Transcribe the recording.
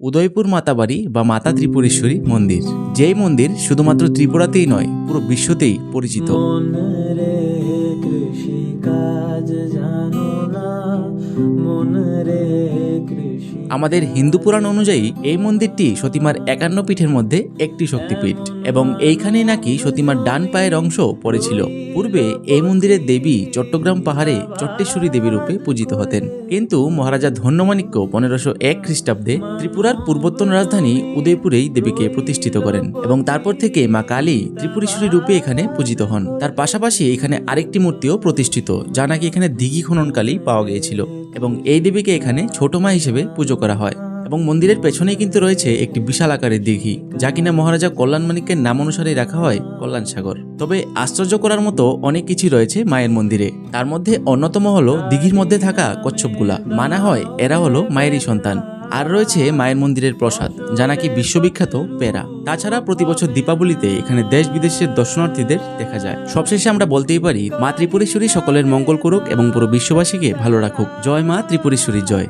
উদয়পুর মাতাবাড়ি বা মাতা ত্রিপুরেশ্বরী মন্দির। যেই মন্দির শুধুমাত্র ত্রিপুরাতেই নয় পুরো বিশ্বতেই পরিচিত। আমাদের হিন্দু পুরাণ অনুযায়ী এই মন্দিরটি সতীমার একান্ন পীঠের মধ্যে একটি শক্তিপীঠ এবং এইখানেই নাকি সতীমার ডান পায়ের অংশ পড়েছিল। পূর্বে এই মন্দিরের দেবী চট্টগ্রাম পাহাড়ে চট্টেশ্বরী দেবী রূপে পূজিত হতেন। কিন্তু মহারাজা ধন্যমাণিক্য পনেরোশো এক খ্রিস্টাব্দে ত্রিপুরার পূর্বতন রাজধানী উদয়পুরেই দেবীকে প্রতিষ্ঠিত করেন এবং তারপর থেকে মা কালী ত্রিপুরেশ্বরী রূপে এখানে পূজিত হন। তার পাশাপাশি এখানে আরেকটি মূর্তিও প্রতিষ্ঠিত, যা নাকি এখানে দিঘি খননকালেই পাওয়া গিয়েছিল। এবং এই দেবীকে এখানে ছোট মা হিসেবে পুজো করা হয় এবং মন্দিরের পেছনেই কিন্তু রয়েছে একটি বিশাল আকারের দীঘি, যা কিনা মহারাজা কল্যাণ মানিকের নাম অনুসারে রাখা হয় কল্যাণ সাগর। তবে আশ্চর্য করার মতো অনেক কিছু রয়েছে মায়ের মন্দিরে। তার মধ্যে অন্যতম হলো দিঘির মধ্যে থাকা কচ্ছপগুলা। মানা হয় এরা হলো মায়েরই সন্তান। আর রয়েছে মায়ের মন্দিরের প্রসাদ, যা নাকি বিশ্ববিখ্যাত পেরা তাছাড়া প্রতি বছর দীপাবলিতে এখানে দেশ বিদেশের দর্শনার্থীদের দেখা যায়। সবশেষে আমরা বলতেই পারি, মা ত্রিপুরেশ্বরী সকলের মঙ্গল করুক এবং পুরো বিশ্ববাসীকে ভালো রাখুক। জয় মা ত্রিপুরেশ্বরী, জয়।